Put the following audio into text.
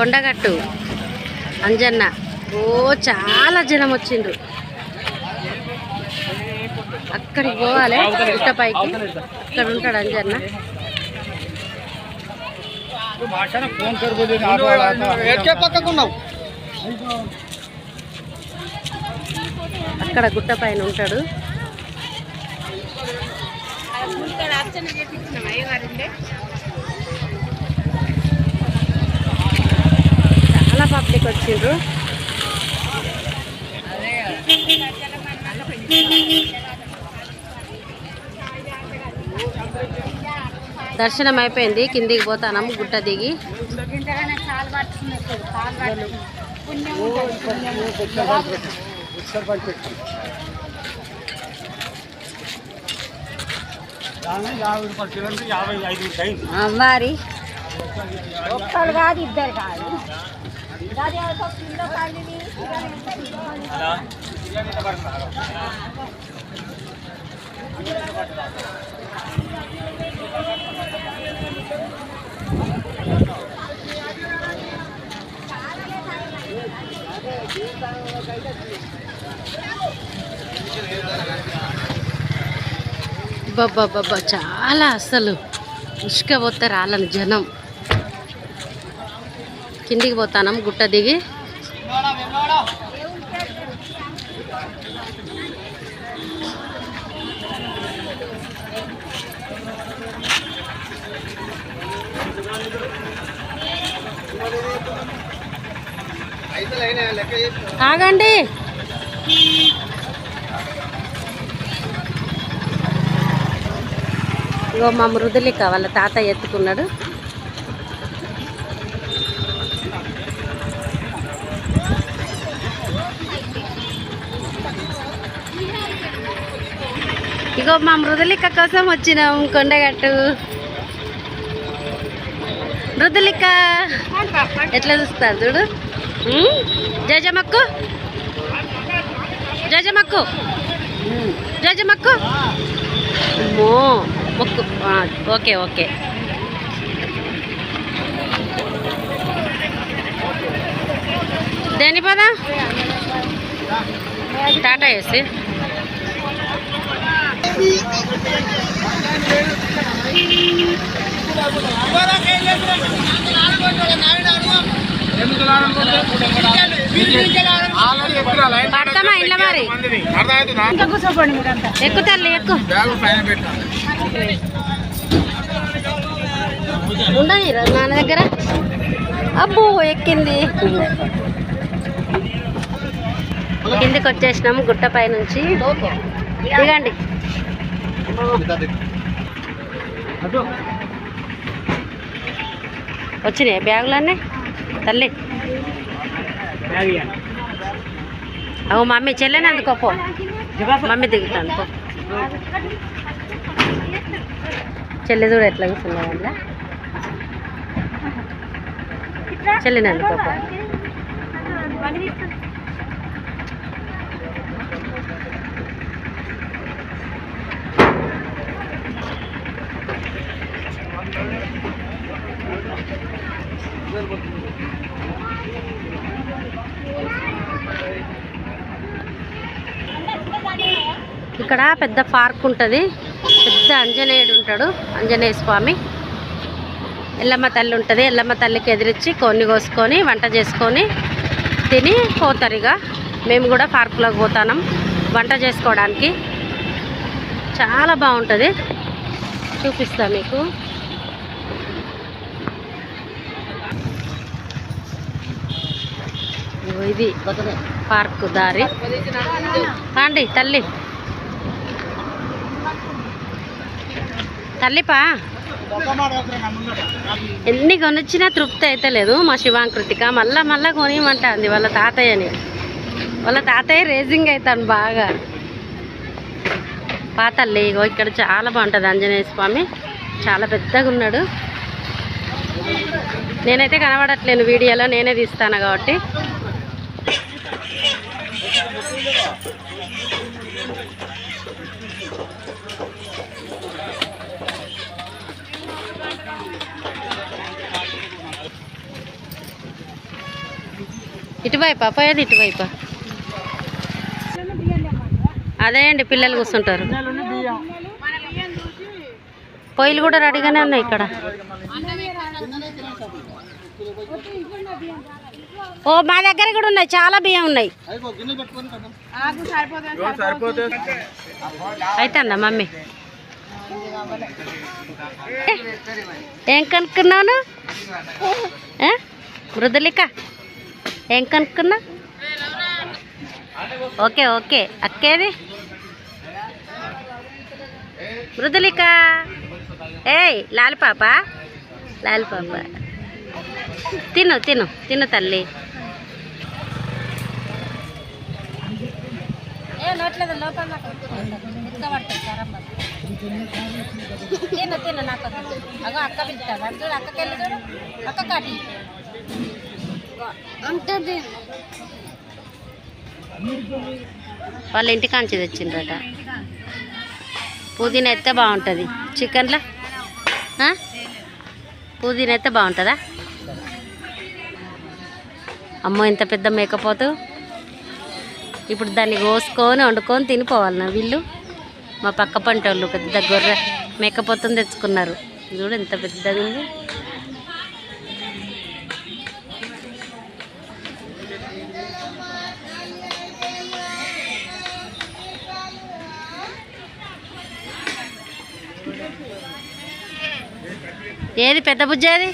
కొండగట్టు. అంజన్న. ఓ చాలా జనం వచ్చిండ్రు. అక్కడికి పోవాలి. గుట్టపైకి ఇక్కడ ఉంటాడు అంజన్న. అక్కడ గుట్ట పైన ఉంటాడు. చాలా పబ్లిక్ వచ్చిండ్రు. దర్శనం అయిపోయింది. కిందికి పోతానం గుట్ట దిగి. యాభై ఐదు అయింది మరి ఒక్కరు కాదు ఇద్దరు కాదు. బాబా చాలా అసలు ఇసుక పోతే రాలని జనం. కిందికి పోతానం గుట్ట దిగి. ఆగండి. ఇగో మా మృదులిక వాళ్ళ తాత ఎత్తుకున్నాడు. ఇగో మా మృదులిక కోసం వచ్చినాం కొండగట్టు. మృదులిక ఎట్లా చూస్తారు చూడు? జజమక్కు జజమక్కు జజమక్కు మొక్కు. Okay okay. దేని పదా టాటా వేసి పడతామా ఇంట్లో మరి? ఇంకా కూర్చోపోండి మీరంతా ఎక్కు తల్లి ఎక్కు. ఉండని నాన్న దగ్గర. అబ్బో ఎక్కింది. కిందికి వచ్చేసినాము గుట్ట పై నుంచి దిగండి వచ్చినాయి బ్యాగులన్నీ? తల్లి. అవు మమ్మీ చెల్లెని అందుకో మమ్మీ దిగుతాను పో. చెల్లి చూడు ఎట్లా కూర్చున్నావు చెల్లిని అందుకో ఇక్కడ పెద్ద పార్క్ ఉంటుంది. పెద్ద ఆంజనేయుడు ఉంటాడు ఆంజనేయ స్వామి. ఎల్లమ్మ తల్లి ఉంటుంది. ఎల్లమ్మ తల్లికి ఎదిరించి కొన్ని కోసుకొని వంట చేసుకొని తిని పోతారు ఇక. మేము కూడా పార్కులోకి పోతాం వంట చేసుకోవడానికి. చాలా బాగుంటుంది. చూపిస్తాను మీకు. ఇది పార్క్ దారి. కాండి తల్లి. తల్లిపా? ఎన్ని కొనిచ్చినా తృప్తి అయితే లేదు మా శివాంకృతిక. మళ్ళా మళ్ళా కొనియమంటుంది వాళ్ళ తాతయ్యని. వాళ్ళ తాతయ్య రేసింగ్ అవుతాను బాగా. పాతల్లి ఇగో ఇక్కడ చాలా బాగుంటుంది ఆంజనేయ స్వామి. చాలా పెద్దగా ఉన్నాడు. నేనైతే కనబడట్లేను వీడియోలో నేనే తీస్తాను కాబట్టి. ఇటువైపా పోయేది ఇటువైపా? అదే అండి పిల్లలు కూర్చుంటారు. పొయ్యిలు కూడా రెడీగానే ఉన్నాయి ఇక్కడ. ఓ మా దగ్గర కూడా ఉన్నాయి. చాలా బియ్యం ఉన్నాయి. అయితే అందా మమ్మీ. ఏ, కనుక్కున్నాను ఏ? మృదులిక ఏం కనుక్కున్నా? Okay okay. అక్కేది? మృదులిక. ఏయ్ లాలి పాప లాలి పాప తిను తిను తిను తల్లి. తిను తిను నాకు. అగో అక్క అంటే వెళ్ళి చూడు. అక్క కాటి. ఉంటుంది వాళ్ళ ఇంటికాంచి తెచ్చిండ్రట. పుదీనా అయితే బాగుంటుంది. చికెన్లో? పుదీనా అయితే బాగుంటుందా? అమ్మో ఇంత పెద్ద మేకపోతు ఇప్పుడు దాన్ని కోసుకొని వండుకొని తినిపోవాలి నా వీళ్ళు. మా పక్క పంట వాళ్ళు పెద్ద గొర్రె మేకపోతుని తెచ్చుకున్నారు. చూడు ఎంత పెద్దది ఉంది. ఏది పెద్ద బుజ్జ ఏది?